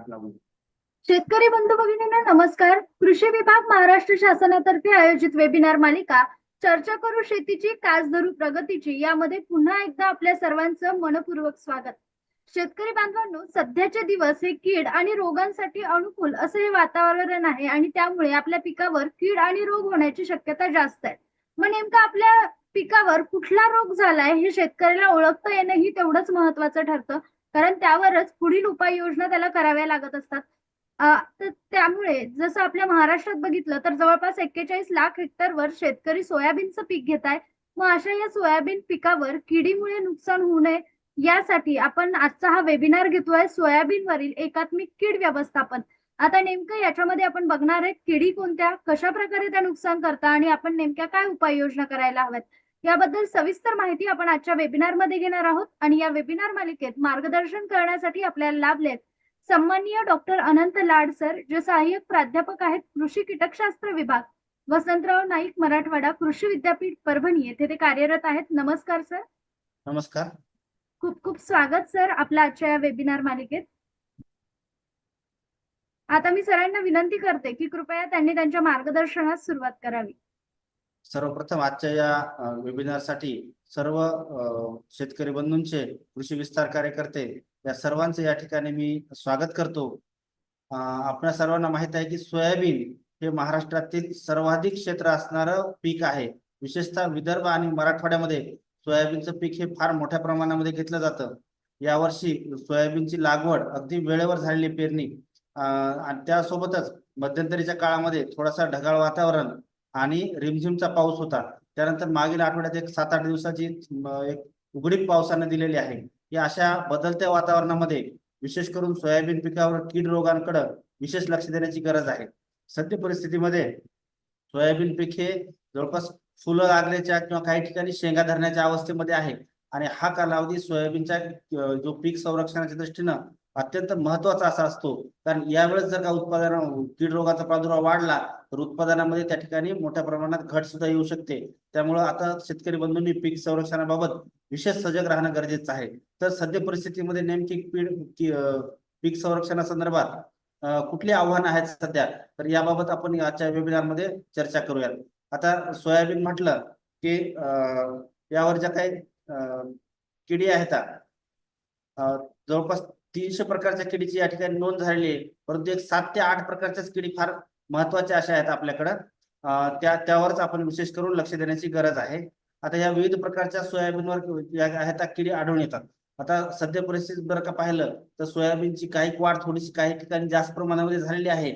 लागू शेतकरी बंधू भगिनींना नमस्कार. कृषी विभाग महाराष्ट्र शासनातर्फे आयोजित वेबिनार मालिका चर्चा करू शेतीची कास धरू प्रगतीची यामध्ये पुन्हा एकदा आपल्या सर्वांचं मनपूर्वक स्वागत. शेतकरी बांधवांनो सध्याचे दिवस हे कीड आणि रोगांसाठी अनुकूल असं हे वातावरण आहे आणि त्यामुळे आपल्या पिकावर कीड आणि रोग होण्याची शक्यता जास्त आहे. मग नेमकं आपल्या पिकावर कुठला रोग झालाय हे शेतकऱ्याला ओळखता येणं ही तेवढंच महत्वाचं ठरतं. कारण त्यावरच पुढील उपाययोजना त्याला कराव्या लागत असतात. त्यामुळे जसं आपल्या महाराष्ट्रात बघितलं तर जवळपास एक्केचाळीस लाख हेक्टरवर शेतकरी सोयाबीनचं पीक घेत आहे मग अशा या सोयाबीन पिकावर किडीमुळे नुकसान होऊ नये यासाठी आपण आजचा हा वेबिनार घेतोय सोयाबीनवरील एकात्मिक कीड व्यवस्थापन. आता नेमकं याच्यामध्ये आपण बघणार आहे किडी कोणत्या कशा प्रकारे त्या नुकसान करतात आणि आपण नेमक्या काय उपाययोजना करायला हव्यात? याबद्दल सविस्तर माहिती आपण आजच्या वेबिनारमध्ये घेणार आहोत. आणि या वेबिनार मालिकेत मार्गदर्शन करण्यासाठी आपल्याला लाभलेत सन्माननीय डॉक्टर अनंत लाड सर जे सहाय्यक प्राध्यापक आहेत कृषी कीटकशास्त्र विभाग वसंतराव नाईक मराठवाडा कृषी विद्यापीठ परभणी. येथे ते कार्यरत आहेत. नमस्कार सर नमस्कार. खूप खूप स्वागत सर आपल्या आजच्या या वेबिनार मालिकेत. आता मी सरांना विनंती करते की कृपया त्यांनी त्यांच्या मार्गदर्शनास सुरुवात करावी. सर्वप्रथम आजच्या या वेबिनारसाठी सर्व शेतकरी बंधूंचे कृषी विस्तार कार्यकर्ते या सर्वांचे या ठिकाणी मी स्वागत करतो. आपल्या सर्वांना माहीत आहे की सोयाबीन हे महाराष्ट्रातील सर्वाधिक क्षेत्र असणारं पीक आहे. विशेषतः विदर्भ आणि मराठवाड्यामध्ये सोयाबीनचं पीक हे फार मोठ्या प्रमाणामध्ये घेतलं जातं. यावर्षी सोयाबीनची लागवड अगदी वेळेवर झालेली पेरणी आणि त्यासोबतच मध्यंतरीच्या काळामध्ये थोडासा ढगाळ वातावरण आणि रिमझिमचा पाऊस होता. त्यानंतर मागील आठवड्यात एक सात आठ दिवसाची एक उघडीप पावसाने दिलेली आहे. या अशा बदलत्या वातावरणामध्ये विशेष करून सोयाबीन पिकावर कीड रोगांकडे विशेष लक्ष देण्याची गरज आहे. सद्य परिस्थितीमध्ये सोयाबीन पीक हे जवळपास फुलं लागल्याच्या किंवा काही ठिकाणी शेंगा धरण्याच्या अवस्थेमध्ये आहे. आणि हा कालावधी सोयाबीनच्या जो पीक संरक्षणाच्या दृष्टीनं अत्यंत महत्त्वाचा असा असतो. कारण यावेळेस जर का उत्पादन कीड रोगाचा प्रादुर्भाव वाढला तर उत्पादनामध्ये त्या ठिकाणी मोठ्या प्रमाणात घट सुद्धा येऊ शकते. त्यामुळं आता शेतकरी बंधूंनी पीक संरक्षणाबाबत विशेष सजग राहणं गरजेचं आहे. तर सद्य परिस्थितीमध्ये नेमकी पीड पीक संरक्षणासंदर्भात कुठली आव्हानं आहेत सध्या? तर याबाबत आपण आजच्या वेबिनारमध्ये चर्चा करूयात. आता सोयाबीन म्हटलं की यावर ज्या काही किडी आहेत जवळपास तीनशे प्रकारच्या किडीची या ठिकाणी नोंद झालेली आहे. परंतु एक सात ते आठ प्रकारच्याच किडी फार महत्त्वाच्या अशा आहेत आपल्याकडं. त्या त्यावरच आपण विशेष करून लक्ष देण्याची गरज आहे. आता या विविध प्रकारच्या सोयाबीनवर या आहेत त्या किडी आढळून येतात. आता सध्या परिस्थितीत जर का पाहिलं तर सोयाबीनची काही वाढ थोडीशी काही ठिकाणी जास्त प्रमाणामध्ये झालेली आहे.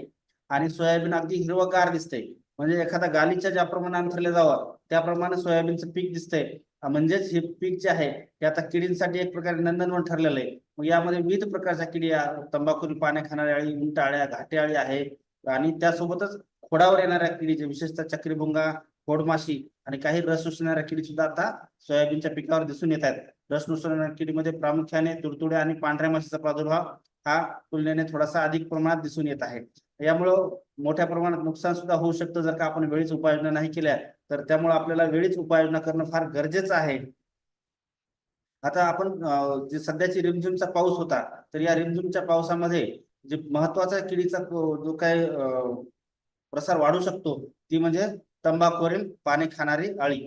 आणि सोयाबीन अगदी हिरवगार दिसते म्हणजे एखादा गालीच्या ज्या प्रमाणे अंथरले जावं त्याप्रमाणे सोयाबीनचं पीक दिसतंय. म्हणजेच हे पीक जे आहे ते आता किडींसाठी एक प्रकारे नंदनवन ठरलेलं आहे. मग यामध्ये विविध प्रकारच्या किडी तंबाखू पाने खाणाऱ्या अळी उंटाळ्या घाटे अळी आहे. आणि त्यासोबतच खोडावर येणाऱ्या किडीचे विशेषतः चक्रीभुंगा खोडमाशी आणि काही रस शोषणाऱ्या किडी सुद्धा आता सोयाबीनच्या पिकावर दिसून येत आहेत. रस शोषणाऱ्या किडीमध्ये प्रामुख्याने तुडतुड्या आणि पांढऱ्या माशीचा प्रादुर्भाव हा तुलनेने थोडासा अधिक प्रमाणात दिसून येत आहे. यामुळं मोठ्या प्रमाणात नुकसान सुद्धा होऊ शकतं जर का आपण वेळीच उपाययोजना नाही केल्या. तर त्यामुळे आपल्याला वेळीच उपाययोजना करणं फार गरजेचं आहे. आता आपण जे सध्याची रिमझिमचा पाऊस होता तर या रिमझिमच्या पावसामध्ये जे महत्त्वाचा किडीचा जो काय प्रसार वाढू शकतो ती म्हणजे तंबाखूवरील पाने खाणारी अळी.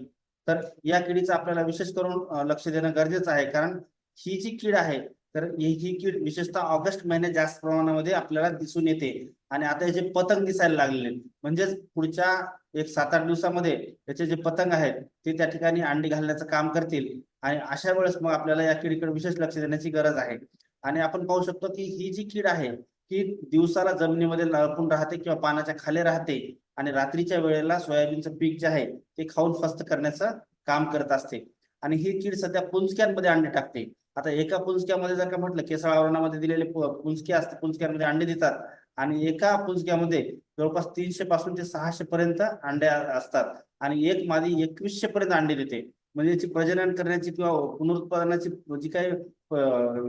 तर या किडीचं आपल्याला विशेष करून लक्ष देणं गरजेचं आहे. कारण ही जी कीड आहे तर ही ही कीड विशेषतः ऑगस्ट महिन्यात जास्त प्रमाणामध्ये आपल्याला दिसून येते. आणि आता याचे पतंग दिसायला लागलेले म्हणजेच पुढच्या एक सात आठ दिवसामध्ये याचे जे पतंग आहेत ते त्या ठिकाणी अंडी घालण्याचं काम करतील. आणि अशा वेळेस मग आपल्याला या किडीकडे विशेष लक्ष देण्याची गरज आहे. आणि आपण पाहू शकतो की ही जी कीड आहे ती दिवसाला जमिनीमध्ये लपून राहते किंवा पाण्याच्या खाली राहते. आणि रात्रीच्या वेळेला सोयाबीनचं पीक जे आहे ते खाऊन फस्त करण्याचं काम करत असते. आणि ही कीड सध्या पुंजक्यांमध्ये अंडे टाकते. आता एका पुंजक्यामध्ये जर का म्हटलं केसळ आवरणामध्ये दिलेले पुंजके असते पुंजक्यामध्ये अंडे देतात आणि एका पुंजक्यामध्ये जवळपास तीनशे पासून ते सहाशे पर्यंत अंडे असतात आणि एक मादी एकवीसशे पर्यंत अंडे देते. म्हणजे याची प्रजनन करण्याची किंवा पुनरुत्पादनाची जी काही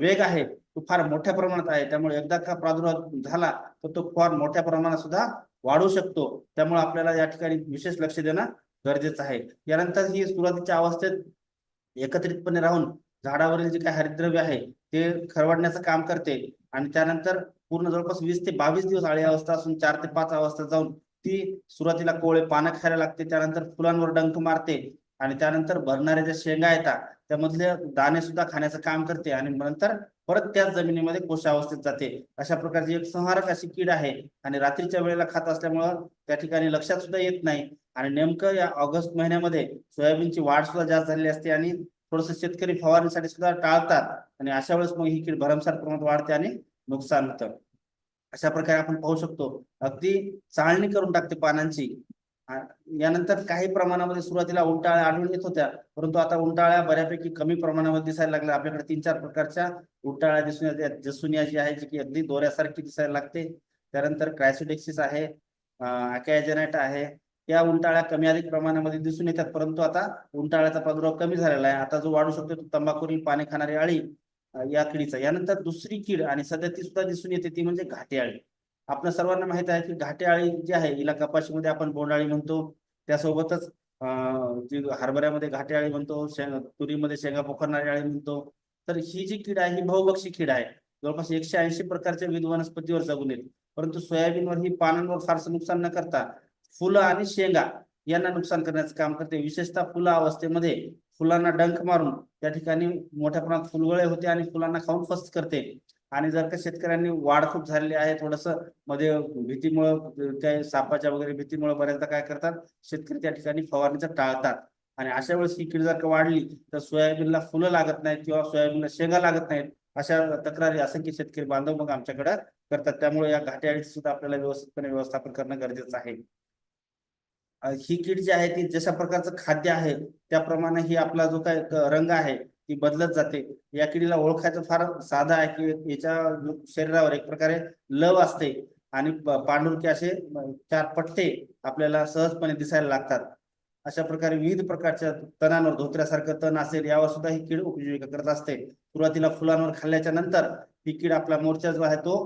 वेग आहे तो फार मोठ्या प्रमाणात आहे. त्यामुळे एकदा का प्रादुर्भाव झाला तर तो फार मोठ्या प्रमाणात सुद्धा वाढू शकतो. त्यामुळे आपल्याला या ठिकाणी विशेष लक्ष देणं गरजेचं आहे. यानंतर ही सुरुवातीच्या अवस्थेत एकत्रितपणे राहून झाडावरील जे काही हरितद्रव्य आहे ते खरवडण्याचं काम करते. आणि त्यानंतर पूर्ण जवळपास वीस ते बावीस दिवस आळी अवस्था असून चार ते पाच अवस्था जाऊन ती सुरुवातीला कोळे पानं खायला लागते. त्यानंतर फुलांवर डंक मारते. आणि त्यानंतर भरणाऱ्या ज्या शेंगा येतात त्यामधले दाणे सुद्धा खाण्याचं काम करते. आणि नंतर परत त्याच जमिनीमध्ये कोशावस्थेत जाते. अशा प्रकारची एक संहारक अशी कीड आहे. आणि रात्रीच्या वेळेला खात असल्यामुळं त्या ठिकाणी लक्षात सुद्धा येत नाही. आणि नेमकं या ऑगस्ट महिन्यामध्ये सोयाबीनची वाढ सुद्धा जास्त झालेली असते. आणि थोडस शेतकरी फवारणीसाठी सुद्धा टाळतात आणि अशा वेळेस मग ही कीड भरमसाठ प्रमाणात वाढते आणि नुकसान होतं. अशा प्रकारे आपण पाहू शकतो अगदी चाळणी करून टाकते पानांची. यानंतर काही प्रमाणामध्ये सुरुवातीला उंटाळ्या आढळून येत होत्या परंतु आता उंटाळ्या बऱ्यापैकी कमी प्रमाणामध्ये दिसायला लागल्या. आपल्याकडे तीन चार प्रकारच्या उंटाळ्या दिसून येतात जसुनिया जी आहे जी की अगदी दोऱ्यासारखी दिसायला लागते. त्यानंतर क्रायसोडेक्सिस आहे अकॅजनाइट आहे या उंटाळ्या कमी अधिक प्रमाणामध्ये दिसून येतात परंतु आता उंटाळ्याचा प्रादुर्भाव कमी झालेला आहे. आता जो वाढू शकतो तो तंबाखूरील पाने खाणारी अळी या किडीचा. यानंतर दुसरी कीड आणि सध्या ती सुद्धा दिसून येते ती म्हणजे घाटे अळी. आपल्या सर्वांना माहीत आहे की घाटे अळी जी आहे हिला कपाशीमध्ये आपण बोंडाळी म्हणतो. त्यासोबतच जी हरभऱ्यामध्ये घाटे अळी म्हणतो तुरीमध्ये शेंगा पोखरणारी अळी म्हणतो. तर ही जी कीड आहे ही बहुभक्षी कीड आहे. जवळपास एकशे ऐंशी प्रकारच्या विविध वनस्पतीवर जगून येते. परंतु सोयाबीनवर ही पानांवर फारसं नुकसान न करता फुलं आणि शेंगा यांना नुकसान करण्याचं काम करते. विशेषतः फुलं अवस्थेमध्ये फुलांना डंक मारून त्या ठिकाणी मोठ्या प्रमाणात फुलगळे होते आणि फुलांना खाऊन फस्त करते. आणि जर का शेतकऱ्यांनी वाढ खूप झालेली आहे थोडसमध्ये भीतीमुळं त्या सापाच्या वगैरे भीतीमुळे बऱ्याचदा काय करतात? शेतकरी त्या ठिकाणी फवारणीचा टाळतात. आणि अशा वेळेस ही कीड जर का वाढली तर सोयाबीनला फुलं लागत नाहीत किंवा सोयाबीनला शेंगा लागत नाहीत अशा तक्रारी असंख्य शेतकरी बांधव मग आमच्याकडे करतात. त्यामुळे या घाटे सुद्धा आपल्याला व्यवस्थितपणे व्यवस्थापन करणं गरजेचं आहे. ही कीड जी आहे ती जशा प्रकारचं खाद्य आहे त्याप्रमाणे ही आपला जो काय रंग आहे ती बदलत जाते. या किडीला ओळखायचं फार साधा आहे की याच्या शरीरावर एक प्रकारे लव असते आणि पांढुरके असे चार पट्टे आपल्याला सहजपणे दिसायला लागतात. अशा प्रकारे विविध प्रकारच्या तणांवर धोत्र्यासारखं तण असेल यावर सुद्धा ही कीड उपजीविका करत असते. सुरुवातीला फुलांवर खाल्ल्याच्या नंतर ही कीड आपला मोर्चा जो आहे तो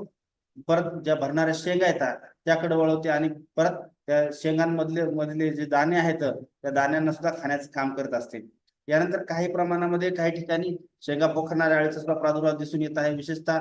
परत ज्या भरणाऱ्या शेंगा येतात त्याकडे वळवते आणि परत त्या शेंगांमधले मधले जे दाणे आहेत त्या दाण्यांना सुद्धा खाण्याचं काम करत असते. यानंतर काही प्रमाणामध्ये काही ठिकाणी शेंगा पोखरणाऱ्या अळीचा सुद्धा प्रादुर्भाव दिसून येत आहे. विशेषतः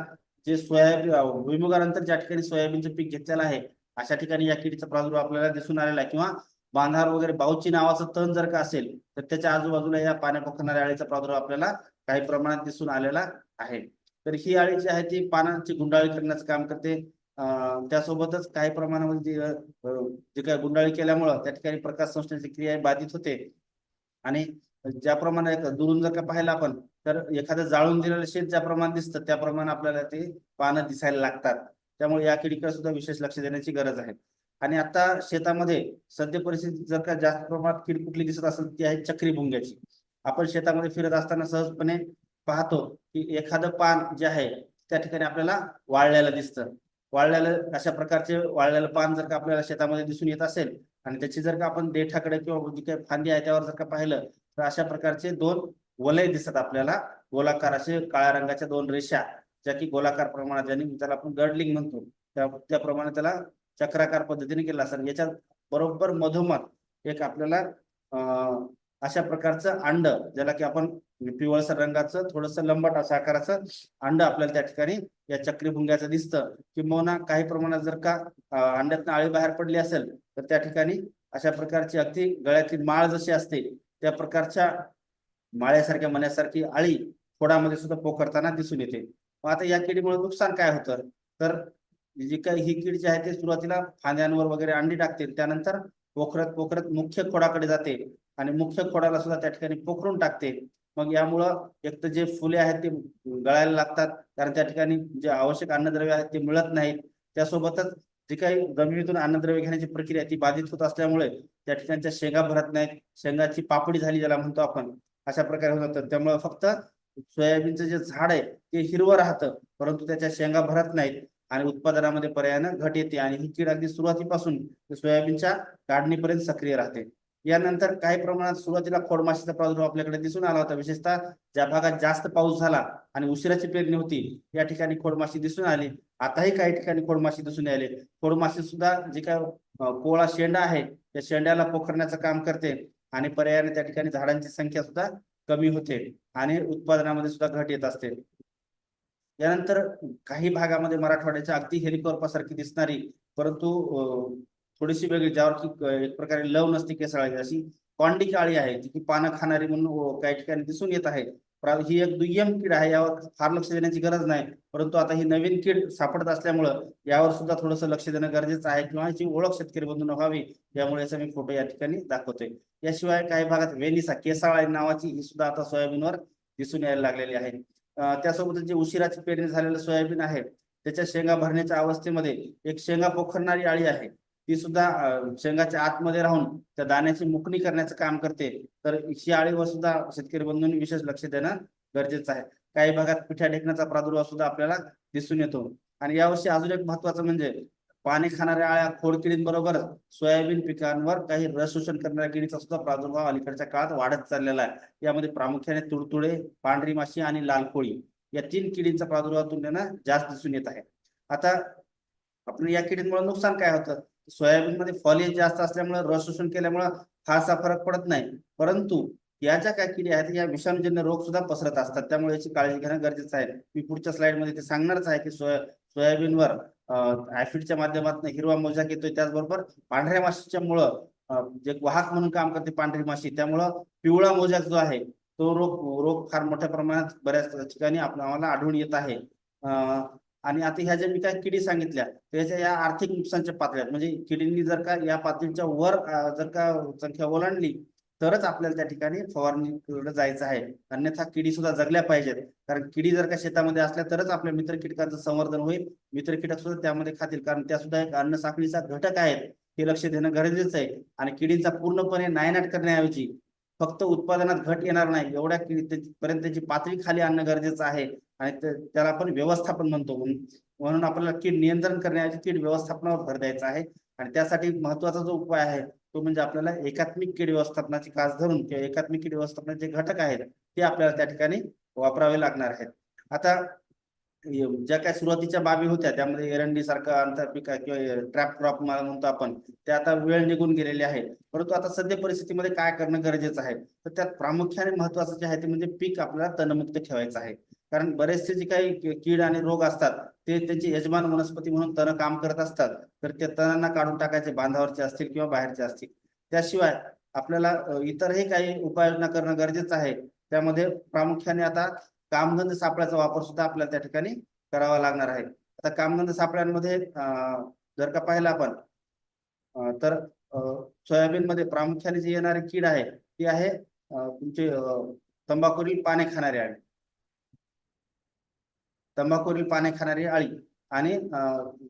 जे सोयाबीन भुईमुगानंतर ज्या ठिकाणी सोयाबीनचं पीक घेतलेलं आहे अशा ठिकाणी या किडीचा प्रादुर्भाव आपल्याला दिसून आलेला आहे. किंवा बांधार वगैरे बाऊची नावाचं तण जर का असेल तर त्याच्या आजूबाजूला या पाण्या पोखरणाऱ्या अळीचा प्रादुर्भाव आपल्याला काही प्रमाणात दिसून आलेला आहे. तर ही अळी जी आहे ती पानांची गुंडाळी करण्याचं काम करते. त्यासोबतच काही प्रमाणामध्ये जे काही गुंडाळी केल्यामुळं त्या ठिकाणी प्रकाश संश्लेषणाची क्रिया बाधित होते. आणि ज्याप्रमाणे दुरून जर का पाहिलं आपण तर एखादं जाळून दिलेलं शेत ज्याप्रमाणे दिसतं त्याप्रमाणे आपल्याला ते पानं दिसायला लागतात. त्यामुळे या किडीकडे सुद्धा विशेष लक्ष देण्याची गरज आहे. आणि आता शेतामध्ये सद्य परिस्थिती जर का जास्त प्रमाणात कीड कुठली दिसत असेल ती आहे चक्री भुंग्याची आपण शेतामध्ये फिरत असताना सहजपणे पाहतो की एखादं पान जे आहे त्या ठिकाणी आपल्याला वाळलेलं दिसतं. वाळलेलं अशा प्रकारचे वाळलेलं पान जर का आपल्याला शेतामध्ये दिसून येत असेल आणि त्याची जर का आपण देठाकडे किंवा जी काही फांदी आहे त्यावर जर का पाहिलं तर अशा प्रकारचे दोन वलय दिसतात आपल्याला. गोलाकार असे काळ्या रंगाच्या दोन रेषा ज्या की गोलाकार प्रमाणात ज्याने त्याला आपण गडलिंग म्हणतो. त्या त्याप्रमाणे त्याला चक्राकार पद्धतीने केला असेल याच्या बरोबर मधोमध एक आपल्याला अशा प्रकारचं अंड ज्याला की आपण म्हणजे पिवळसर रंगाचं थोडस लंबट असं आकाराचं अंड आपल्याला त्या ठिकाणी या चक्री भुंग्याचं दिसतं. किंबहुना काही प्रमाणात जर का अंड्यातनं आळी बाहेर पडली असेल तर त्या ठिकाणी अशा प्रकारची अगदी गळ्यातली माळ जशी असते त्या प्रकारच्या माळ्यासारख्या मण्यासारखी आळी खोडामध्ये सुद्धा पोखरताना दिसून येते. मग आता या किडीमुळे नुकसान काय होतं? तर जी काही ही कीड जी आहे ते सुरुवातीला फांद्यांवर वगैरे अंडी टाकते त्यानंतर पोखरत पोखरत मुख्य खोडाकडे जाते आणि मुख्य खोडाला सुद्धा त्या ठिकाणी पोखरून टाकते. मग यामुळं एक तर जे फुले आहेत ते गळायला लागतात. कारण त्या ठिकाणी जे आवश्यक अन्नद्रव्य आहेत ते मिळत नाहीत. त्यासोबतच जे काही जमिनीतून अन्नद्रव्य घेण्याची प्रक्रिया ती बाधित होत असल्यामुळे त्या ठिकाणच्या शेंगा भरत नाहीत. शेंगाची पापडी झाली ज्याला म्हणतो आपण अशा प्रकारे होत त्यामुळे फक्त सोयाबीनचं जे झाड आहे ते हिरवं राहतं. परंतु त्याच्या शेंगा भरत नाहीत आणि उत्पादनामध्ये पर्यायानं घट येते. आणि ही कीड अगदी सुरुवातीपासून सोयाबीनच्या काढणीपर्यंत सक्रिय राहते. यानंतर काही प्रमाणात सुरुवातीला खोडमाशीचा प्रादुर्भाव आपल्याकडे दिसून आला होता. विशेषतः ज्या भागात जास्त पाऊस झाला आणि उशिराची पेरणी होती या ठिकाणी खोडमाशी दिसून आली. आताही काही ठिकाणी खोडमाशी दिसून आले खोडमाशी सुद्धा जे काय कोळा शेंडा आहे त्या शेंड्याला पोखरण्याचं काम करते आणि पर्यायाने त्या ठिकाणी झाडांची संख्या सुद्धा कमी होते आणि उत्पादनामध्ये सुद्धा घट येत असते. यानंतर काही भागामध्ये मराठवाड्याच्या अगदी हेलिकॉर्पासारखी दिसणारी परंतु थोडीशी वेगळी ज्यावर एक प्रकारे लव नसते केसाळी अशी कॉन्डी काळी आहे जी की पानं खाणारी म्हणून हो, काही ठिकाणी दिसून येत आहे. ही एक दुय्यम कीड आहे यावर फार लक्ष देण्याची गरज नाही. परंतु आता ही नवीन कीड सापडत असल्यामुळं यावर सुद्धा थोडंसं लक्ष देणं गरजेचं आहे किंवा याची ओळख शेतकरी बंधून व्हावी यामुळे याचा मी फोटो या ठिकाणी दाखवतोय. याशिवाय काही भागात वेनिसा केसाळ नावाची ही सुद्धा आता सोयाबीनवर दिसून यायला लागलेली आहे. त्यासोबत जे उशिराची पेरणी झालेलं सोयाबीन आहे त्याच्या शेंगा भरण्याच्या अवस्थेमध्ये एक शेंगा पोखरणारी आळी आहे. ती सुद्धा शेंगाच्या आतमध्ये राहून त्या दाण्याची मुकणी करण्याचं काम करते. तर ही आळीवर सुद्धा शेतकरी बंधूंनी विशेष लक्ष देणं गरजेचं आहे. काही भागात पिठ्या ढेकण्याचा प्रादुर्भाव सुद्धा आपल्याला दिसून येतो. आणि यावर्षी अजून एक महत्वाचं म्हणजे पाणी खाणाऱ्या आळ्या खोडकिडींबरोबर सोयाबीन पिकांवर काही रस शोषण करणाऱ्या किडीचा सुद्धा प्रादुर्भाव अलीकडच्या काळात वाढत चाललेला आहे. यामध्ये प्रामुख्याने तुडतुडे पांढरी माशी आणि लाल कोळी या तीन किडींचा प्रादुर्भाव तुलनेनं जास्त दिसून येत आहे. आता आपण या किडींमुळे नुकसान काय होतं? सोयाबीन मध्ये फॉलिएज जास्त असल्यामुळे रस शोषण केल्यामुळे फारसा फरक पडत नाही. परंतु या ज्या काय किडी आहेत या विषाणूजन्य रोग सुद्धा पसरत असतात. त्यामुळे याची काळजी घेणं गरजेचं आहे. मी पुढच्या स्लाइडमध्ये ते सांगणारच आहे की सोया सोयाबीनवर ऍफिडच्या माध्यमातून हिरवा मोजाक येतोय त्याचबरोबर पांढऱ्या माशीच्या मुळं जे वाहक म्हणून काम करते पांढरी माशी त्यामुळं पिवळा मोजाक जो आहे तो रोग रोग फार मोठ्या प्रमाणात बऱ्याच ठिकाणी आपल्याला आढळून येत आहे. आणि आता ह्या ज्या मी काय किडी सांगितल्या त्याच्या या आर्थिक नुकसानच्या पातळ्यात म्हणजे किडींनी जर का या पातळीच्या वर जर का संख्या ओलांडली तरच आपल्याला त्या ठिकाणी फवारणीकडे जायचं आहे. अन्यथा किडी सुद्धा जगल्या पाहिजेत. कारण किडी जर का शेतामध्ये असल्या तरच आपल्या मित्र कीटकांचं संवर्धन होईल. मित्र कीटक सुद्धा त्यामध्ये खातील. कारण त्या सुद्धा एक अन्न साखळीचा घटक आहेत. हे लक्ष देणं गरजेचं आहे. आणि किडींचा पूर्णपणे नायनाट करण्याऐवजी फक्त उत्पादनात घट येणार नाही. एवढ्या पर्यंत त्याची पातळी खाली आणणं गरजेचं आहे. आणि त्याला आपण व्यवस्थापन म्हणतो. म्हणून आपल्याला कीड नियंत्रण करण्याऐवजी कीड व्यवस्थापनावर भर द्यायचा आहे. आणि त्यासाठी महत्त्वाचा जो उपाय आहे तो म्हणजे आपल्याला एकात्मिक कीड व्यवस्थापनाची कास धरून किंवा एकात्मिक कीड व्यवस्थापनाचे जे घटक आहेत ते आपल्याला त्या ठिकाणी वापरावे लागणार आहेत. आता ज्या काही सुरुवातीच्या बाबी होत्या त्यामध्ये एरंडी सारखं आंतरपिका किंवा ट्रॅप क्रॉप म्हणतो आपण ते आता वेळ निघून गेलेले आहे. परंतु आता सध्या परिस्थितीमध्ये काय करणं गरजेचं आहे? तर त्यात प्रामुख्याने महत्वाचं जे आहे ते म्हणजे पीक आपल्याला तणमुक्त ठेवायचं आहे. कारण बरेचसे जे काही कीड आणि रोग असतात ते त्यांची यजमान वनस्पती म्हणून तण काम करत असतात. तर ते तणांना काढून टाकायचे बांधावरचे असतील किंवा बाहेरचे असतील. त्याशिवाय आपल्याला इतरही काही उपाययोजना करणं गरजेचं आहे. त्यामध्ये प्रामुख्याने आता कामगंध सापळ्याचा वापर सुद्धा आपल्याला त्या ठिकाणी करावा लागणार आहे. आता कामगंध सापळ्यांमध्ये जर का पाहिलं आपण तर सोयाबीन मध्ये प्रामुख्याने जी येणारी कीड आहे ती आहे तुमचे तंबाखूरील पाने खाणारी आळी. तंबाखूरील पाने खाणारी आळी आणि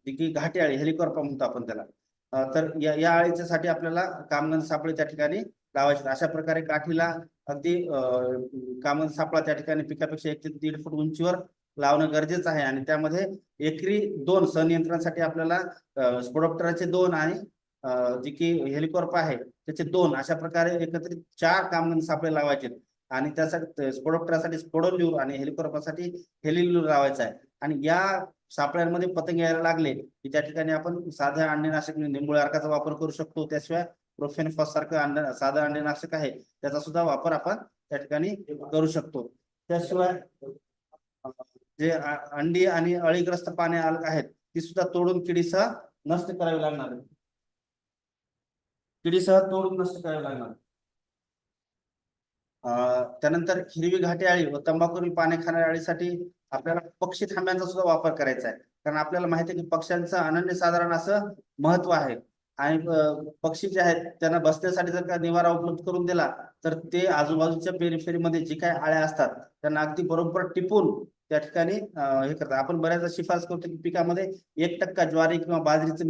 जी घाटी आळी हेलिकॉर्पा म्हणतो आपण त्याला. तर या या आळीच्यासाठी आपल्याला कामगंध सापळे त्या ठिकाणी लावायचे. अशा प्रकारे काठीला अगदी कामन सापळा त्या ठिकाणी पिकापेक्षा एक ते दीड फूट उंचीवर लावणं गरजेचं आहे. आणि त्यामध्ये एकरी दोन संनियंत्रणासाठी आपल्याला स्पोडोप्टराचे दोन आणि जी की हेलिकॉर्प आहे त्याचे दोन अशा प्रकारे एकत्रित चार कामन सापळे लावायचे. आणि त्यासाठी स्पोडॉप्टरासाठी स्पोडोल्यूर आणि हेलिकॉर्पासाठी हेलिल्यूर लावायचा आहे. आणि या सापळ्यांमध्ये पतंग यायला लागले की त्या ठिकाणी आपण साध्या अंडीनाशक निंबुळे अर्काचा वापर करू शकतो. त्याशिवाय प्रोफेनफॉस सारखं अंड साधं अंडनाशक आहे. त्याचा सुद्धा वापर आपण त्या ठिकाणी करू शकतो. त्याशिवाय जे अंडी आणि अळीग्रस्त पाने अलग आहेत ती सुद्धा तोडून किडीसह नष्ट करावी लागणार आहे. किडीसह तोडून नष्ट करावी लागणार त्यानंतर हिरवी घाटे आळी व तंबाखूरील पाने खाणाऱ्या आळीसाठी आपल्याला पक्षी थांब्यांचा सुद्धा वापर करायचा आहे. कारण आपल्याला माहिती आहे की पक्ष्यांचं अनन्यसाधारण असं महत्त्व आहे. आणि पक्षी जे आहेत त्यांना बसण्यासाठी जर का निवारा उपलब्ध करून दिला तर ते आजूबाजूच्या पेरिफेरीमध्ये जी काही आळ्या असतात त्यांना अगदी बरोबर टिपून त्या ठिकाणी हे करतात. आपण बऱ्याचदा शिफारस करतो की पिकामध्ये एक टक्का ज्वारी किंवा बाजरीचं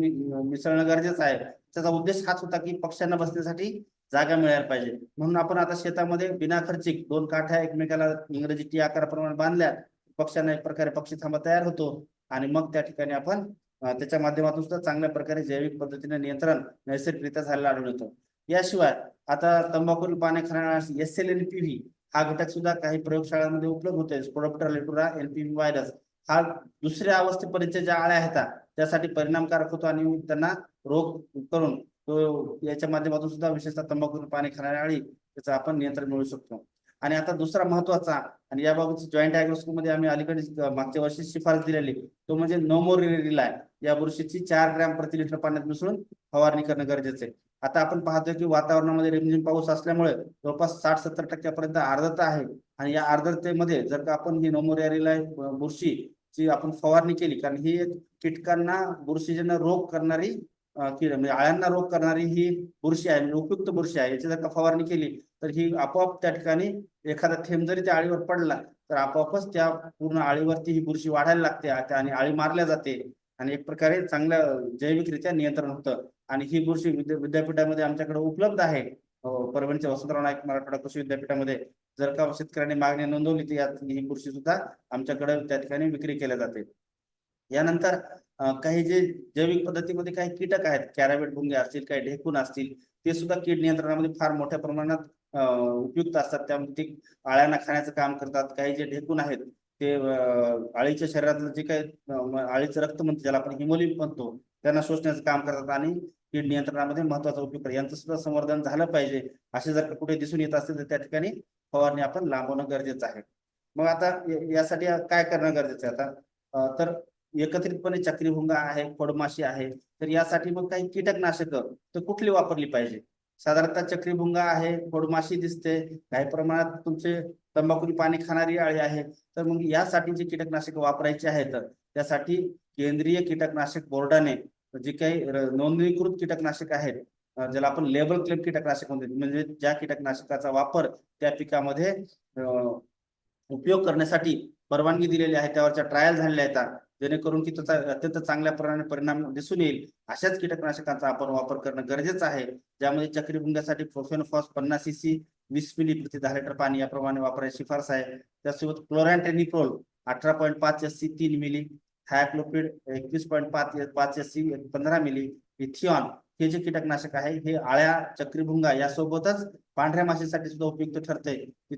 मिसळणं गरजेचं आहे. त्याचा उद्देश हाच होता की पक्ष्यांना बसण्यासाठी जागा मिळायला पाहिजे. म्हणून आपण आता शेतामध्ये बिना खर्चिक दोन काठ्या एकमेकाला इंग्रजी टी आकाराप्रमाणे बांधल्या पक्ष्यांना एक प्रकारे पक्षी थांबा तयार होतो आणि मग त्या ठिकाणी आपण त्याच्या माध्यमातून सुद्धा चांगल्या प्रकारे जैविक पद्धतीने नियंत्रण नैसर्गिकरित्या झालेलं आढळून येतो. याशिवाय आता तंबाखू पाने खाणारा S L N P V हा घटक सुद्धा काही प्रयोगशाळांमध्ये उपलब्ध होते स्पोडोप्टर लेटुरा एनपीव्ही व्हायरस हा दुसऱ्या अवस्थेपर्यंत ज्या आळ्या आहेत त्यासाठी परिणामकारक होतो आणि त्यांना रोग करून तो याच्या माध्यमातून सुद्धा विशेषतः तंबाखू पाने खाणाऱ्या आळी त्याचं आपण नियंत्रण मिळवू शकतो. आणि आता दुसरा महत्त्वाचा आणि याबाबतची जॉईंट अॅग्रोस्कूल मध्ये आम्ही अलीकडे मागच्या वर्षी शिफारस दिलेली. तो म्हणजे नोमोरिला या बुरशीची चार ग्रॅम प्रति लिटर पाण्यात मिसळून फवारणी करणं गरजेचं आहे. आता आपण पाहतोय की वातावरणामध्ये रिमझिम पाऊस असल्यामुळे जवळपास साठ सत्तर टक्क्यापर्यंत आर्द्रता आहे. आणि या आर्द्रतेमध्ये जर का आपण ही नोमोरियाला बुरशी ची आपण फवारणी केली कारण ही एक कीटकांना बुरशीजन्य रोग करणारी कीड म्हणजे आळ्यांना रोग करणारी ही बुरशी आहे म्हणजे उपयुक्त बुरशी आहे. याची जर का फवारणी केली तर ही आपोआप त्या ठिकाणी एखादा थेंब जरी त्या आळीवर पडला तर आपोआपच त्या पूर्ण आळीवरती ही बुरशी वाढायला लागते आणि आळी मारल्या जाते. आणि एक प्रकारे चांगल्या जैविकरित्या नियंत्रण होतं. आणि ही बुरशी विद्यापीठामध्ये आमच्याकडे उपलब्ध आहे. हो, परभणीच्या वसंतराव नाईक मराठवाडा कृषी विद्यापीठामध्ये जर का शेतकऱ्यांनी मागणी नोंदवली तर यात ही बुरशी सुद्धा आमच्याकडे त्या ठिकाणी विक्री केल्या जाते. यानंतर काही जे जैविक पद्धतीमध्ये काही कीटक आहेत कॅराबेट भुंगे असतील काही ढेकून असतील ते सुद्धा कीड नियंत्रणामध्ये फार मोठ्या प्रमाणात उपयुक्त असतात. त्यामध्ये ते आळ्यांना खाण्याचं काम करतात. काही जे ढेकून आहेत ते आळीच्या शरीरातलं जे काही आळीचं रक्त म्हणतो ज्याला आपण हिमोलिन म्हणतो त्यांना शोषण्याचं काम करतात आणि कीड नियंत्रणामध्ये महत्त्वाचा उपयोग करतात. यांचं सुद्धा संवर्धन झालं पाहिजे असे जर कुठे दिसून येत असतील तर त्या ठिकाणी फवारणी आपण लांबवणं गरजेचं आहे. मग आता यासाठी काय करणं गरजेचं आहे आता? तर एकत्रितपणे चक्रीभुंगा आहे फडमाशी आहे तर यासाठी मग काही कीटकनाशक तर कुठली वापरली पाहिजे? साधारणतः चक्रीभुंगा आहे फडमाशी दिसते काही प्रमाणात तुमचे तंबाखूची पाणी खाणारी आळी आहे तर मग यासाठी जे कीटकनाशक वापरायची आहेत त्यासाठी केंद्रीय कीटकनाशक बोर्डाने जे काही नोंदणीकृत कीटकनाशक आहेत ज्याला आपण लेबल क्लेम कीटकनाशक म्हणतो म्हणजे ज्या कीटकनाशकाचा वापर त्या पिकामध्ये उपयोग करण्यासाठी परवानगी दिलेली आहे त्यावरच्या ट्रायल झालेल्या आहेत. जेणेकरून की त्याचा अत्यंत चांगल्या प्रमाणे परिणाम दिसून येईल. अशाच कीटकनाशकांचा आपण वापर करणं गरजेचं आहे. ज्यामध्ये चक्रीभुंग्यासाठी प्रोफेनफॉस पन्नास सी वीस मिली प्रति दहा लिटर पाणी याप्रमाणे वापरायची शिफारस आहे. त्यासोबत क्लोरॅन्टेनिप्रोल अठरा पॉईंट पाच एस सी तीन मिली थायक्लोपिड एकवीस पॉईंट पाच पाच एस सी पंधरा मिली इथिऑन हे जे कीटकनाशक आहे हे आळ्या चक्रीभुंगा यासोबतच पांढऱ्या माशीसाठी सुद्धा उपयुक्त ठरते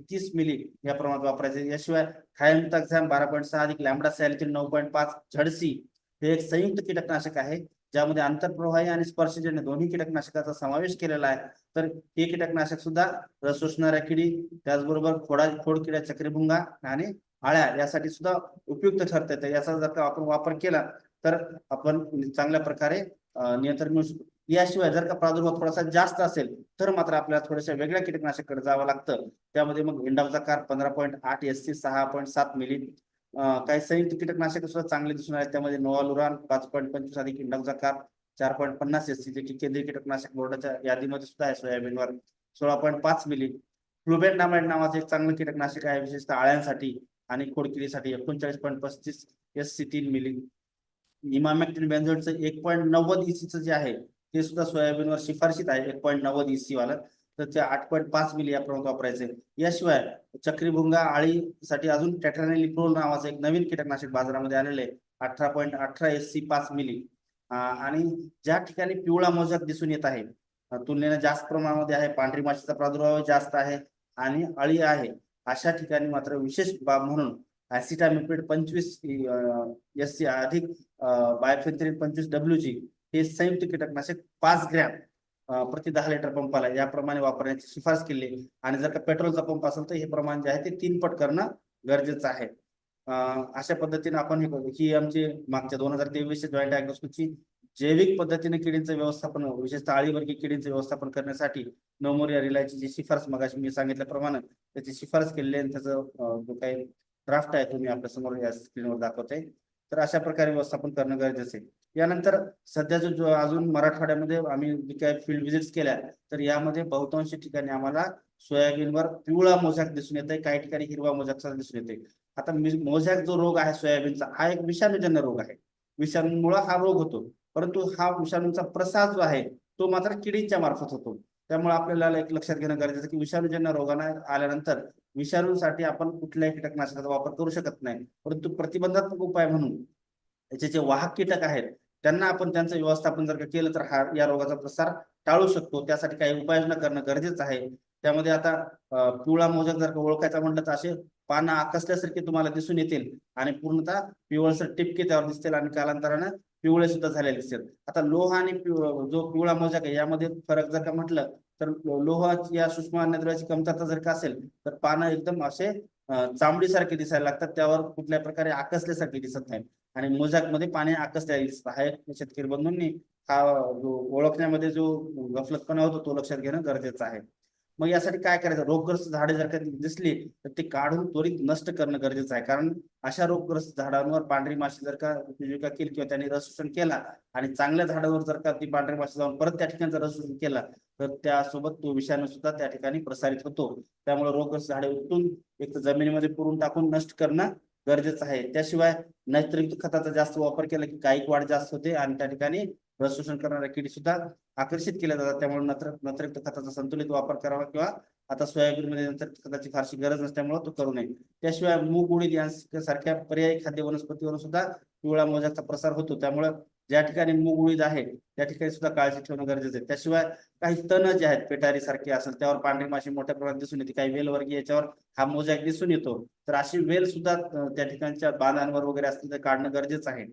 तीस मिली या प्रमाणात वापरायचे. याशिवाय थायमताक्झॅम बारा पॉईंट सहा अधिक लॅमडा सॅलिथिन नऊ पॉईंट पाच झडसी हे एक संयुक्त कीटकनाशक आहे ज्यामध्ये आंतरप्रवाही आणि स्पर्शजन्य दोन्ही कीटकनाशकाचा समावेश केलेला आहे. तर हे कीटकनाशक सुद्धा रस शोषणाऱ्या किडी त्याचबरोबर खोडा खोड किड्या चक्रीभुंगा आणि आळ्या यासाठी सुद्धा उपयुक्त ठरते तर याचा जर का आपण वापर केला तर आपण चांगल्या प्रकारे नियंत्रण मिळू शकतो. याशिवाय जर का प्रादुर्भाव थोडासा जास्त असेल तर मात्र आपल्याला थोड्याशा वेगळ्या कीटकनाशकाकडे जावं लागतं. त्यामध्ये मग विंडावचा कार पंधरा पॉईंट आठ एस सी सहा पॉईंट सात मिली काही संयुक्त कीटकनाशक सुद्धा चांगले दिसून आहेत त्यामध्ये नोवालुरान पाच पॉईंट पंचवीस अधिक इंडावचा कार चार पॉईंट पन्नास एस सी जे की केंद्रीय कीटकनाशक बोर्डाच्या यादीमध्ये सुद्धा आहे सोयाबीनवर. सोळा पॉईंट पाच मिली फ्लुबेट नामाइड नावाचं एक चांगलं कीटकनाशक आहे विशेषतः आळ्यांसाठी आणि खोडकिडीसाठी एकोणचाळीस पॉईंट पस्तीस एस सी तीन मिली इमामॅक्टिन बेन्झोडचं एक पॉईंट नव्वद ईसीचं जे आहे ते सुद्धा सोयाबीनवर शिफारशीत आहे एक पॉईंट नव्वद ईसी वाला. तर ते आठ पॉईंट पाच मिली या प्रमाणात वापरायचे. याशिवाय चक्रीभुंगा आळीसाठी अजून टेट्रानेलिप्रोल नावाचं एक नवीन कीटकनाशक बाजारामध्ये आलेले आहे. अठरा पॉईंट अठरा एस सी पाच मिली. आणि ज्या ठिकाणी पिवळा मोजक दिसून येत आहे तुलनेने जास्त प्रमाणामध्ये आहे. पांढरी माशीचा प्रादुर्भाव जास्त आहे आणि अळी आहे. अशा ठिकाणी मात्र विशेष बाब म्हणून ऍसिटामिपेड पंचवीस एस सी अधिक बायफेन्थ्रिन पंचवीस डब्ल्यू जी हे संयुक्त कीटकनाशक पाच ग्रॅम प्रति दहा लिटर पंपाला याप्रमाणे वापरण्याची शिफारस केली आणि जर का पेट्रोलचा पंप असेल तर हे प्रमाण जे आहे ते तीन पट करणं गरजेचं आहे. अशा पद्धतीने आपण हे ही आमची मागच्या दोन हजार तेवीस जॉईंट डायग्नोस्टिकची जैविक पद्धतीने किडींचं व्यवस्थापन विशेषतः आळीवर्गीय किडींचं व्यवस्थापन करण्यासाठी नोमोरिया रिलायची जी शिफारस मगाशी मी सांगितल्याप्रमाणे त्याची शिफारस केलेली आणि त्याचं जो काही ड्राफ्ट आहे तुम्ही आपल्यासमोर या स्क्रीनवर दाखवते. तर अशा प्रकारे व्यवस्थापन करणं गरजेचं आहे. यानंतर सध्या जो अजून मराठवाड्यामध्ये आम्ही जे काही फील्ड व्हिजिट्स केल्या तर यामध्ये बहुतांश ठिकाणी आम्हाला सोयाबीनवर पिवळा मोझॅक दिसून येत आहे काही ठिकाणी हिरवा मोझॅक दिसून येते आता मोझॅक जो रोग आहे सोयाबीनचा हा एक विषाणूजन्य रोग आहे. विषाणूंमुळे हा रोग होतो. परंतु हा विषाणूचा प्रसार जो आहे तो मात्र किडींच्या मार्फत होतो. त्यामुळे आपल्याला एक लक्षात घेणं गरजेचं की विषाणूजन्य रोगाना आल्यानंतर विषाणूसाठी आपण कुठल्याही कीटकनाशकाचा वापर करू शकत नाही. परंतु प्रतिबंधात्मक उपाय म्हणून याचे जे वाहक कीटक आहेत त्यांना आपण त्यांचं व्यवस्थापन जर का केलं तर हा या रोगाचा प्रसार टाळू शकतो. त्यासाठी काही उपाययोजना करणं गरजेचं आहे. त्यामध्ये आता पिवळा मोजक जर का ओळखायचा म्हटलं तर असे पानं आकसल्यासारखे तुम्हाला दिसून येतील आणि पूर्णतः पिवळसर टिपके त्यावर दिसतील आणि कालांतरानं पिवळे सुद्धा झालेले दिसतील आता लोह आणि जो पिवळा मोजक आहे यामध्ये फरक जर का म्हटलं तर लोह या सूक्ष्म अन्नद्रव्याची कमतरता जर का असेल तर पानं एकदम असे चांबडीसारखे दिसायला लागतात. त्यावर कुठल्या प्रकारे आकसल्यासारखे दिसत नाही आणि मोजाकमध्ये पाणी आकस द्यायचं हा एक शेतकरी बंधूंनी हा जो ओळखण्यामध्ये जो गफलतपणा होतो तो लक्षात घेणं गरजेचं आहे. मग यासाठी काय करायचं? रोगग्रस्त झाडे जर का दिसली तर ते काढून त्वरित नष्ट करणं गरजेचं आहे. कारण अशा रोगग्रस्त झाडांवर पांढरी माशी जर का उपजीविका केली किंवा त्यांनी रस शोषण केला आणि चांगल्या झाडावर जर का ती पांढरी माशी जाऊन परत त्या ठिकाणचा रस शोषण केला तर त्यासोबत तो विषाणू सुद्धा त्या ठिकाणी प्रसारित होतो. त्यामुळे रोगग्रस्त झाडे उठून एक तर जमिनीमध्ये पुरून टाकून नष्ट करणं गरजेचं आहे. त्याशिवाय नैसर्गिक खताचा जास्त वापर केला की गायक वाढ जास्त होते आणि त्या ठिकाणी प्रशोषण करणाऱ्या किडी सुद्धा आकर्षित केल्या जातात. त्यामुळे नत्र नत्रयुक्त खताचा संतुलित वापर करावा किंवा आता सोयाबीन मध्ये नत्रयुक्त खताची फारशी गरज नसल्यामुळे तो करू नये. त्याशिवाय मूग उडीद यांसारख्या पर्यायी खाद्य वनस्पतीवर सुद्धा पिवळा मोजाचा प्रसार होतो. त्यामुळे ज्या ठिकाणी मूग उडीद आहे त्या ठिकाणी सुद्धा काळजी ठेवणं गरजेचं आहे. त्याशिवाय काही तण जे आहेत पेटारी सारखे असेल त्यावर पांढरी माशी मोठ्या प्रमाणात दिसून येते. काही वेलवर्गीय याच्यावर हा मोजॅक दिसून येतो. तर अशी वेल सुद्धा त्या ठिकाणच्या बांधांवर वगैरे असतील तर काढणं गरजेचं आहे.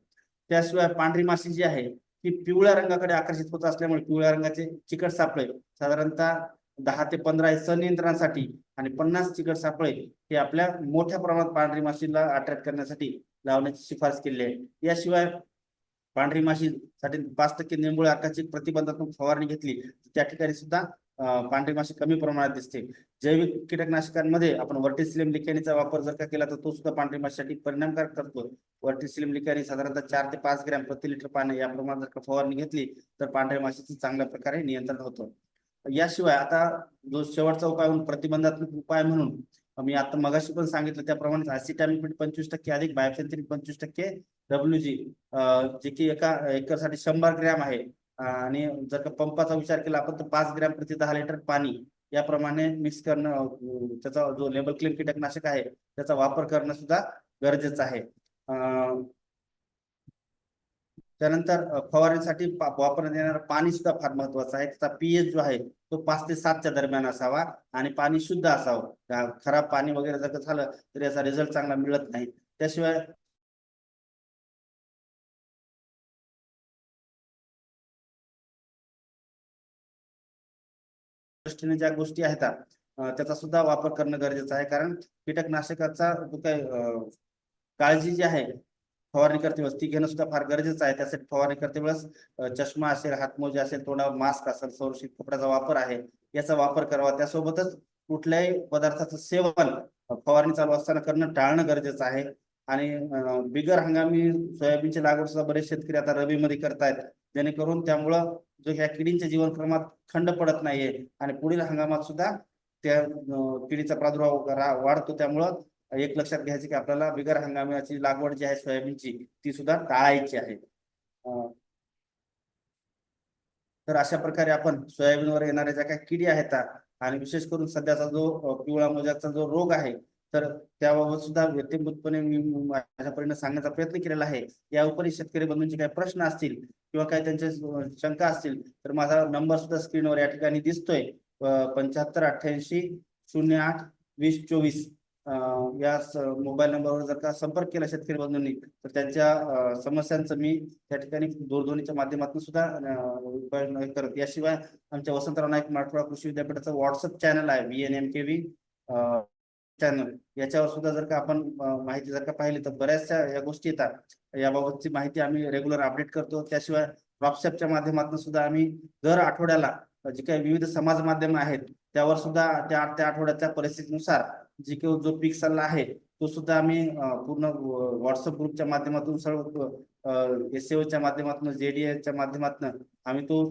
त्याशिवाय पांढरी माशी जी आहे ती पिवळ्या रंगाकडे आकर्षित होत असल्यामुळे पिवळ्या रंगाचे चिकट सापळे साधारणतः दहा ते पंधरा हे संनियंत्रणासाठी आणि पन्नास चिकट सापळे हे आपल्या मोठ्या प्रमाणात पांढरी माशीला अट्रॅक्ट करण्यासाठी लावण्याची शिफारस केली आहे. याशिवाय पांढरी माशी साठी पाच टक्के निंबुळ आकाराची प्रतिबंधात्मक फवारणी घेतली. त्या ठिकाणी सुद्धा पांढरी माशी कमी प्रमाणात दिसते. जैविक कीटकनाशकांमध्ये आपण वर्टिसिलिम लिकॅनीचा वापर जर का केला तर तो सुद्धा पांढरी माशीसाठी परिणामकारक ठरतो. वर्टिसिलिम लिकॅनी साधारणतः चार ते पाच ग्रॅम प्रति लिटर पाणी या प्रमाणात जर का फवारणी घेतली तर पांढऱ्या माशीचं चांगल्या प्रकारे नियंत्रण होतं. याशिवाय आता जो शेवटचा उपाय म्हणून प्रतिबंधात्मक उपाय म्हणून मी आता मगाशी पण सांगितलं त्याप्रमाणे ॲसिटामिप्रिड पंचवीस टक्के अधिक बायोफेन्थिन पंचवीस टक्के डब्ल्यूजी जे की एका एकरसाठी शंभर ग्रॅम आहे. आणि जर का पंपाचा विचार केला आपण तर पाच ग्रॅम प्रति दहा लिटर पाणी याप्रमाणे मिक्स करणं त्याचा जो लेबल क्लीन कीटकनाशक आहे त्याचा वापर करणं सुद्धा गरजेचं आहे. त्यानंतर फवारणीसाठी वापरण्यात येणारं पाणी सुद्धा फार महत्वाचं आहे. त्याचा पीएच जो आहे तो पाच ते सातच्या दरम्यान असावा आणि पाणी शुद्ध असावं. खराब पाणी वगैरे जर झालं तर याचा रिझल्ट चांगला मिळत नाही. त्याशिवाय दृष्टीने ज्या गोष्टी आहेत त्याचा सुद्धा वापर करणं गरजेचं आहे. कारण कीटकनाशकाचा जो काही काळजी जी आहे फवारणी करते वेळेस. ती घेणं सुद्धा फार गरजेचं आहे. त्यासाठी फवारणी करते वेळेस चष्मा असेल हातमोजे असेल तोंडावर मास्क असेल संरक्षित कपड्याचा वापर आहे. याचा वापर करावा. त्यासोबतच कुठल्याही पदार्थाचं सेवन फवारणी चालू असताना करणं टाळणं गरजेचं आहे. आणि बिगर हंगामी सोयाबीनची लागवड सुद्धा बरेच शेतकरी आता रबीमध्ये करतायत. जेणेकरून त्यामुळं जो ह्या किडींच्या जीवनक्रमात खंड पडत नाहीये. आणि पुढील हंगामात सुद्धा त्या किडीचा प्रादुर्भाव वाढतो. त्यामुळं एक लक्षात घ्यायचं की आपल्याला बिगर हंगामाची लागवड जी आहे सोयाबीनची ती सुद्धा टाळायची आहे. तर अशा प्रकारे आपण सोयाबीनवर येणाऱ्या ज्या काही किडी आहेत आणि विशेष करून सध्याचा जो पिवळा मोजाचा जो रोग आहे तर त्याबाबत सुद्धा व्यक्तिगतपणे मी माझ्या परीने सांगण्याचा प्रयत्न केलेला आहे. या उपरी शेतकरी बंधूंचे काही प्रश्न असतील किंवा काही त्यांचे शंका असतील तर माझा नंबर सुद्धा स्क्रीनवर या ठिकाणी दिसतोय. पंच्याहत्तर अठ्ठ्याऐंशी शून्य आठ वीस चोवीस. या मोबाईल नंबरवर जर का संपर्क केला शेतकरी बंधूंनी तर त्यांच्या समस्यांचं मी त्या ठिकाणी दूरध्वनीच्या माध्यमातून सुद्धा उपाय करत. याशिवाय आमच्या वसंतराव नाईक मराठवाडा कृषी विद्यापीठाचं व्हॉट्सअप चॅनल आहे V N M K V channel याच्यावर सुद्धा जर का आपण माहिती जर का पाहिली तर बऱ्याचशा या गोष्टी येतात. याबाबतची माहिती आम्ही रेग्युलर अपडेट करतो. त्याशिवाय व्हॉट्सअपच्या माध्यमातून सुद्धा आम्ही दर आठवड्याला जी काही विविध समाज माध्यम आहेत त्यावर सुद्धा त्या त्या आठवड्याच्या परिस्थितीनुसार जी काही जो पीक सल्ला आहे तो सुद्धा आम्ही पूर्ण व्हॉट्सअप ग्रुपच्या माध्यमातून सर्व एस च्या माध्यमातून जेडीएच्या माध्यमातून आम्ही तो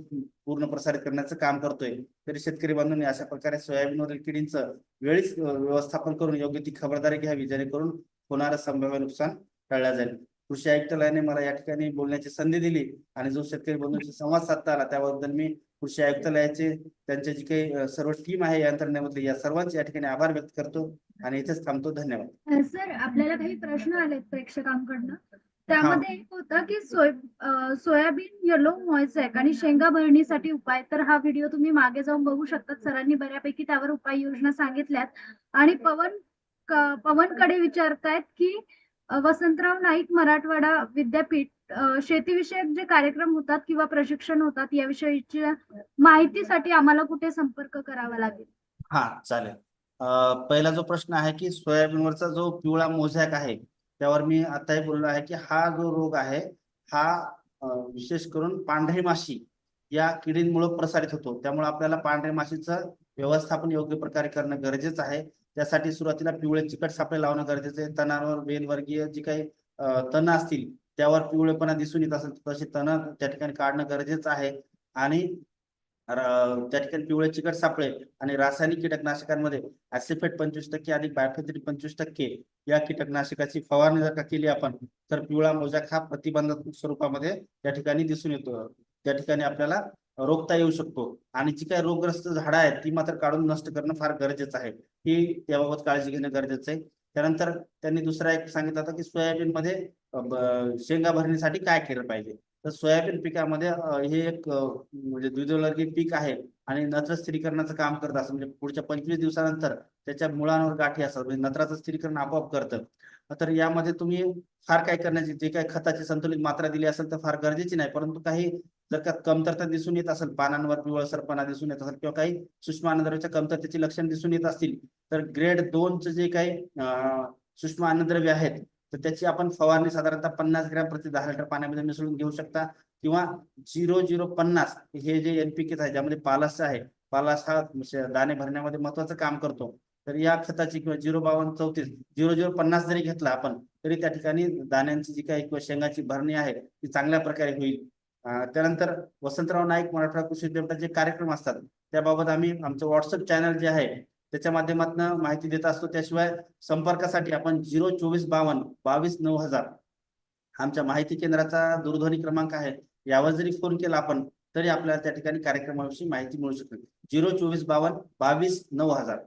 पूर्ण प्रसारित करण्याचं काम करतोय. तरी शेतकरी बांधून अशा प्रकारे सोयाबीनवरील किडींचं वेळीच व्यवस्थापन करून योग्य ती खबरदारी घ्यावी जेणेकरून होणारं संभाव्य नुकसान टाळलं जाईल. कृषी आयुक्तालयाने मला या ठिकाणी बोलण्याची संधी दिली आणि जो शेतकरी बंधूंशी संवाद साधता आला त्याबद्दल मी कृषी आयुक्तालयाचे त्यांचे जी काही सर्व टीम आहे यंत्रणेमधली या सर्वांचे या ठिकाणी आभार व्यक्त करतो आणि इथेच थांबतो. धन्यवाद. सर आपल्याला काही प्रश्न आलेत प्रेक्षकांकडनं. त्यामध्ये एक होता की सोय सोयाबीन येलो मॉइसॅक आणि शेंगा भरणीसाठी उपाय. तर हा व्हिडिओ तुम्ही मागे जाऊन बघू शकतात. सरांनी बऱ्यापैकी त्यावर उपाययोजना सांगितल्यात. आणि पवन पवनकडे विचारतायत की वसंतराव नाईक मराठवाडा विद्यापीठ शेतीविषयक जे कार्यक्रम होतात किंवा प्रशिक्षण होतात याविषयीच्या माहितीसाठी आम्हाला कुठे संपर्क करावा लागेल? हा चालेल. पहिला जो प्रश्न आहे की सोयाबीनवरचा जो पिवळा मोझॅक आहे त्यावर मी आताही बोललो आहे की हा जो रोग आहे हा विशेष करून पांढरी माशी या किडींमुळे प्रसारित होतो. त्यामुळे आपल्याला पांढऱ्या माशीचं व्यवस्थापन योग्य प्रकारे करणं गरजेचं आहे. त्यासाठी सुरुवातीला पिवळे चिकट सापळे लावणं गरजेचं आहे. तणांवर वेलवर्गीय जी काही तण असतील त्यावर पिवळेपणा दिसून येत असेल तसे तण त्या ठिकाणी काढणं गरजेचं आहे. आणि त्या ठिकाणी पिवळे चिकट सापळे आणि रासायनिक कीटकनाशकांमध्ये ऍसिफेट पंचवीस टक्के आणि बायफेथ्री पंचवीस टक्के या कीटकनाशकाची फवारणी जर का केली आपण तर पिवळा मोजाक हा प्रतिबंधात्मक स्वरूपामध्ये त्या ठिकाणी दिसून येतो. त्या ठिकाणी आपल्याला रोखता येऊ शकतो. आणि जी काही रोगग्रस्त झाडं आहेत ती मात्र काढून नष्ट करणं फार गरजेचं आहे. ही त्याबाबत काळजी घेणं गरजेचं आहे. त्यानंतर त्यांनी दुसरा एक सांगितलं होतं की सोयाबीन मध्ये शेंगा भरणीसाठी काय केलं पाहिजे? तर सोयाबीन पिकामध्ये हे एक म्हणजे द्विदलवर्गीय पीक आहे आणि नत्र स्थिरीकरणाचं काम करत असतं. म्हणजे पुढच्या पंचवीस दिवसानंतर त्याच्या मुळांवर गाठी असतात. म्हणजे नत्राचं स्थिरीकरण आपोआप करतं. तर यामध्ये तुम्ही फार काय करण्याची जे काही खताची संतुलित मात्रा दिली असेल तर फार गरजेची नाही. परंतु काही जर का कमतरता दिसून येत असेल पानांवर पिवळसरपणा दिसून येत असेल किंवा काही सूक्ष्म अन्नद्रव्याच्या कमतरतेची लक्षण दिसून येत असतील तर ग्रेड दोनचं जे काही सूक्ष्म अन्नद्रव्य आहेत तर त्याची आपण फवारणी साधारणतः पन्नास ग्रॅम प्रति दहा लिटर पाण्यामध्ये मिसळून घेऊ शकता. किंवा झिरो झिरो पन्नास हे जे एनपीके आहे ज्यामध्ये पालास आहे पालास हा म्हणजे दाणे भरण्यामध्ये महत्वाचं काम करतो. तर या खताची किंवा झिरो बावन्न चौतीस झिरो झिरो पन्नास जरी घेतला आपण तरी त्या ठिकाणी दाण्यांची जी काही किंवा शेंगाची भरणी आहे ती चांगल्या प्रकारे होईल. त्यानंतर वसंतराव नाईक मराठवाडा कृषी विद्यापीठाचे जे कार्यक्रम असतात त्याबाबत आम्ही आमचं व्हॉट्सअप चॅनल जे आहे त्याच्या माध्यमातून माहिती देत असतो. त्याशिवाय संपर्कासाठी आपण झिरो चोवीस बावन्न बावीस नऊ हजार आमच्या माहिती केंद्राचा दूरध्वनी क्रमांक आहे. यावर जरी फोन केला आपण तरी आपल्याला त्या ठिकाणी कार्यक्रमाविषयी माहिती मिळू शकते. झिरो चोवीस बावन्न बावीस नऊ हजार.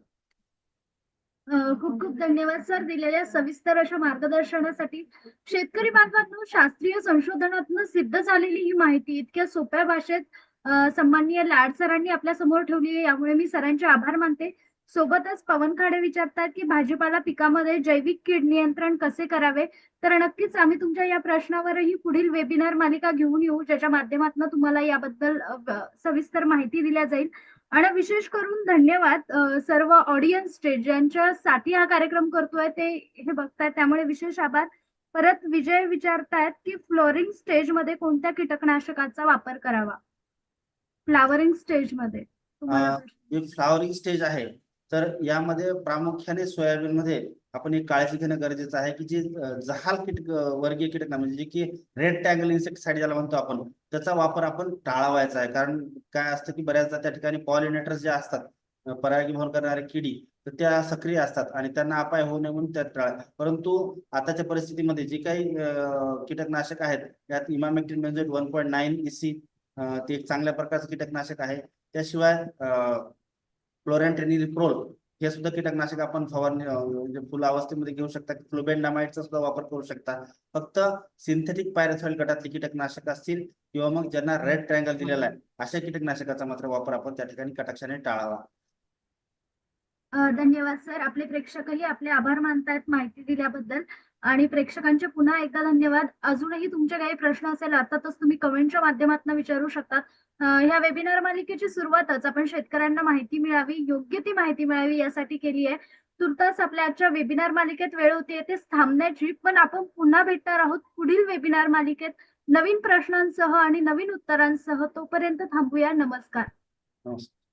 खूप खूप धन्यवाद सर दिलेल्या सविस्तर अशा मार्गदर्शनासाठी. शेतकरी बांधवांनो शास्त्रीय संशोधनातून सिद्ध झालेली ही माहिती इतक्या सोप्या भाषेत सन्माननीय लाड सरांनी आपल्यासमोर ठेवली आहे. यामुळे मी सरांचे आभार मानते. सोबतच पवन खाडे विचारतात की भाजीपाला पिकामध्ये जैविक कीड नियंत्रण कसे करावे? तर नक्कीच आम्ही तुमच्या या प्रश्नावरही पुढील वेबिनार मालिका घेऊन येऊ ज्याच्या माध्यमातून तुम्हाला याबद्दल सविस्तर माहिती दिल्या जाईल. आणि विशेष करून धन्यवाद सर्व ऑडियन्स ज्यांच्यासाठी हा कार्यक्रम करतोय ते हे बघतायत. त्यामुळे विशेष आभार. परत विजय विचारतायत की फ्लोरिंग स्टेजमध्ये कोणत्या कीटकनाशकाचा वापर करावा? फ्लावरिंग स्टेजमध्ये. फ्लावरिंग स्टेज आहे तर यामध्ये प्रामुख्याने सोयाबीन मध्ये आपण एक काळजी घेणं गरजेचं आहे की जे जहाल कीटक वर्गीय कीटक म्हणजे जे की रेड टँगल इन्सेक्टिसाइड ज्याला म्हणतो आपण त्याचा वापर आपण टाळावायचा आहे. कारण काय असतं की बऱ्याचदा त्या ठिकाणी पॉलिनेटर्स जे असतात परागीभवन करणारे किडी तर त्या सक्रिय असतात आणि त्यांना अपाय होऊ नये म्हणून त्यात टाळा. परंतु आताच्या परिस्थितीमध्ये जे काही कीटकनाशक आहेत त्यात इमामेक्टिन म्हणजे वन पॉईंट नाईन इसी ते एक चांगल्या प्रकारचं कीटकनाशक आहे. त्याशिवाय फ्लोरेंट्रेनिलिप्रोल हे सुद्धा कीटकनाशक आपण फवारणी म्हणजे फुल अवस्थेमध्ये घेऊ शकता. फ्लोबेंडामाइडचा सुद्धा वापर करू शकता. फक्त सिंथेटिक पायरेथॉइल गटातली कीटकनाशक असतील किंवा मग ज्यांना रेड ट्रायंगल दिलेला आहे अशा कीटकनाशकाचा मात्र वापर आपण त्या ठिकाणी कटाक्षाने टाळावा. धन्यवाद सर. आपले प्रेक्षकही आपले आभार मानतायत माहिती दिल्याबद्दल. आणि प्रेक्षकांचे पुन्हा एकदा धन्यवाद. अजूनही तुमचे काही प्रश्न असेल अर्थातच तुम्ही कमेंटच्या माध्यमातून विचारू शकतात ह्या वेबिनार मालिकेची सुरुवातच आपण शेतकऱ्यांना माहिती मिळावी योग्य ती माहिती मिळावी यासाठी केली आहे तुर्तास आपल्या आजच्या वेबिनार मालिकेत वेळ होती तेच थांबण्याची. पण आपण पुन्हा भेटणार आहोत पुढील वेबिनार मालिकेत. नवीन प्रश्नांसह आणि नवीन उत्तरांसह तोपर्यंत थांबूया. नमस्कार. नमस्कार.